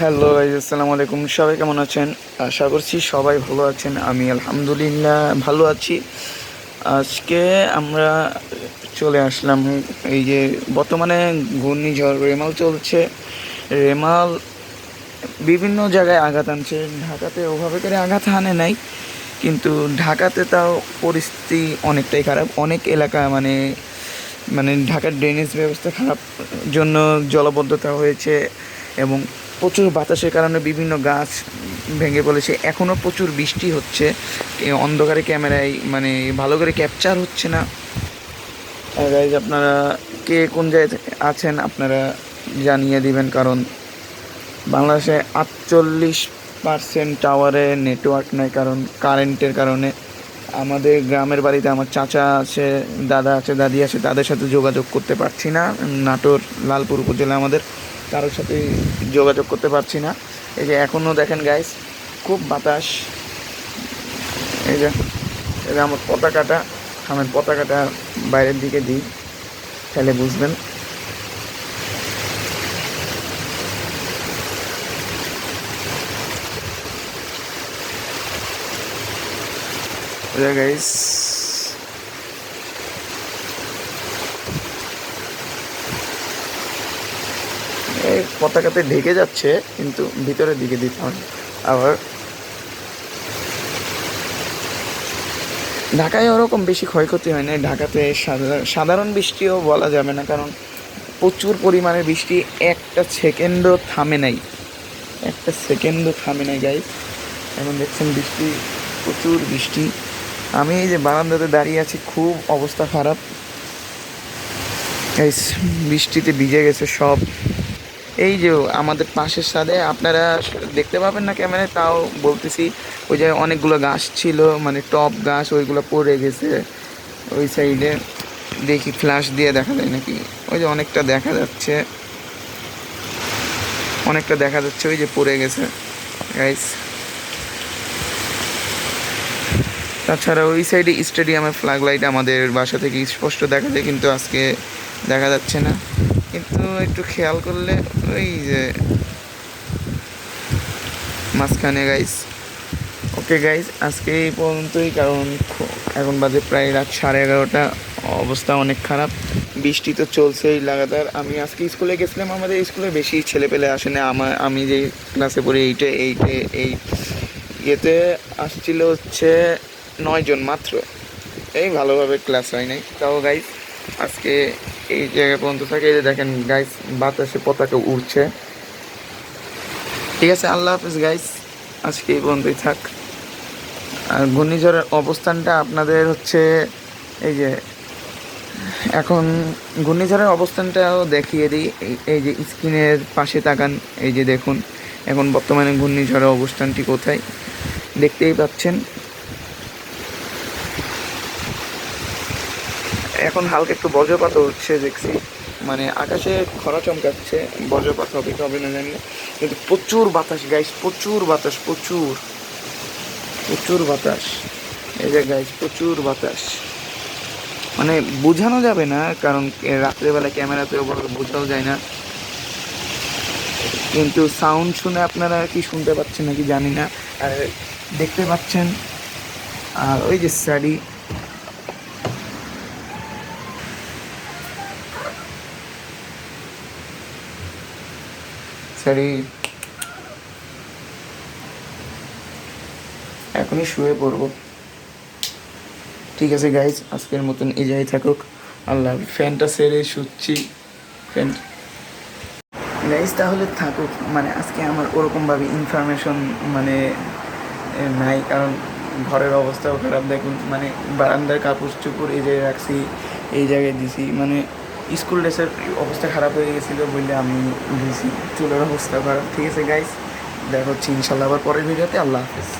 Hello আসসালামু আলাইকুম। সবাই কেমন আছেন? আশা করছি সবাই ভালো আছেন। আমি আলহামদুলিল্লাহ ভালো আছি। আজকে আমরা চলে আসলাম এই যে বর্তমানে ঘূর্ণিঝড় রেমাল চলছে। রেমাল বিভিন্ন জায়গায় আঘাত আনছে। ঢাকাতে ওভাবে করে আঘাত হানে নাই। কিন্তু ঢাকাতে তাও পরিস্থিতি অনেকটাই খারাপ। অনেক এলাকা মানে মানে ঢাকার ড্রেনেজ ব্যবস্থা খারাপ জন্য জলবদ্ধতা হয়েছে এবং প্রচুর বাতাসের কারণে বিভিন্ন গাছ ভেঙে পড়েছে। এখনও প্রচুর বৃষ্টি হচ্ছে। অন্ধকারে ক্যামেরায় মানে ভালো করে ক্যাপচার হচ্ছে না। গাইজ আপনারা কে কোন জায়গায় আছেন আপনারা জানিয়ে দিবেন, কারণ বাংলাদেশে আটচল্লিশ পার্সেন্ট টাওয়ারে নেটওয়ার্ক নেই, কারণ কারেন্টের কারণে। আমাদের গ্রামের বাড়িতে আমার চাচা আছে, দাদা আছে, দাদি আছে, তাদের সাথে যোগাযোগ করতে পারছি না। নাটোর, লালপুর উপজেলা আমাদের। কারোর সাথে যোগাযোগ করতে পারছি না। এই যে এখনও দেখেন গাইস খুব বাতাস। এই যে যে আমার পতাকাটা আমার পতাকাটা বাইরের দিকে দিই, তাহলে বুঝবেন। গাইস পতাকাতে ঢেকে যাচ্ছে, কিন্তু ভিতরের দিকে দিতে হবে আবার ঢাকায় ওরকম বেশি ক্ষয়ক্ষতি হয় না। ঢাকাতে সাধা- সাধারণ বৃষ্টিও বলা যাবে না, কারণ প্রচুর পরিমাণে বৃষ্টি একটা সেকেন্ডও থামে নাই। একটা সেকেন্ডও থামে নাই গাই এখন দেখছেন বৃষ্টি, প্রচুর বৃষ্টি। আমি এই যে বারান্দাতে দাঁড়িয়ে আছি, খুব অবস্থা খারাপ। বৃষ্টিতে ভিজে গেছে সব। এই যে আমাদের পাশের সাথে আপনারা দেখতে পাবেন না ক্যামেরায়, তাও বলতেছি, ওই জায়গায় অনেকগুলো গাছ ছিল মানে টপ গাছ, ওইগুলো পড়ে গেছে ওই সাইডে। দেখি ফ্ল্যাশ দিয়ে দেখা যায় নাকি? ওই যে অনেকটা দেখা যাচ্ছে। অনেকটা দেখা যাচ্ছে, ওই যে পড়ে গেছে গাইস তাছাড়া ওই সাইডে স্টেডিয়ামের ফ্ল্যাগ লাইট আমাদের বাসা থেকে স্পষ্ট দেখা যায়, কিন্তু আজকে দেখা যাচ্ছে না। কিন্তু একটু খেয়াল করলে ওই যে মাঝখানে গাইস ওকে গাইস আজকে এই পর্যন্তই, কারণ এখন বাজে প্রায় রাত সাড়ে এগারোটা। অবস্থা অনেক খারাপ। বৃষ্টি তো চলছেই লাগাতার। আমি আজকে স্কুলে গেছিলাম, আমাদের স্কুলে বেশি ছেলে পেলে আসে না। আমার আমি যে ক্লাসে পড়ি, এইটে এইটে, এই ইয়েতে আসছিল হচ্ছে নয়জন মাত্র। এই ভালোভাবে ক্লাস হয় নাই। তাও গাইস আজকে এই জায়গা পর্যন্ত থাকে, এই যে দেখেন গাইস বাতাসে পতাকা উড়ছে। ঠিক আছে, আল্লাহ হাফিজ গাইস আজকে এই পর্যন্তই থাক। আর ঘূর্ণিঝড়ের অবস্থানটা আপনাদের হচ্ছে, এই যে, এখন ঘূর্ণিঝড়ের অবস্থানটাও দেখিয়ে দিই। এই- যে স্ক্রিনের পাশে তাকান, এই যে দেখুন, এখন বর্তমানে ঘূর্ণিঝড়ের অবস্থানটি কোথায়? দেখতেই পাচ্ছেন। হালকা একটু বজ্রপাত হচ্ছে দেখছি। মানে আকাশে খরা চমকাচ্ছে, বজ্রপাত হবে কি হবে না জানি না। কিন্তু প্রচুর বাতাস গাইস প্রচুর বাতাস, প্রচুর। প্রচুর বাতাস। এই যে গাইস প্রচুর বাতাস। মানে বোঝানো যাবে না, কারণ রাত্রেবেলা ক্যামেরাতে ওভাবে বোঝাও যায় না। কিন্তু সাউন্ড শুনে আপনারা কি শুনতে পাচ্ছেন নাকি জানি না। আর দেখতে পাচ্ছেন, আর ওই যে স্টাডি এখনই শুয়ে পড়ব। ঠিক আছে গাইজ আজকের মতন এই যাই থাকুক। আল্লাহ ফ্যানটা সেরে শুচ্ছি। ফ্যান গাইজ তাহলে থাকুক। মানে আজকে আমার ওরকমভাবে ইনফরমেশন মানে নাই। কারণ ঘরের অবস্থাও খারাপ। দেখুন মানে বারান্দার কাপড় চুপড় এই জায়গায় রাখছি, এই জায়গায় দিছি। মানে স্কুল ড্রেসের অবস্থা খারাপ হয়ে গেছিল বলে আমি বুঝি চুলের অবস্থা খারাপ। ঠিক আছে গাইস দেখা হচ্ছে ইনশাল্লাহ আবার পরের ভিডিওতে। আল্লাহ হাফেজ।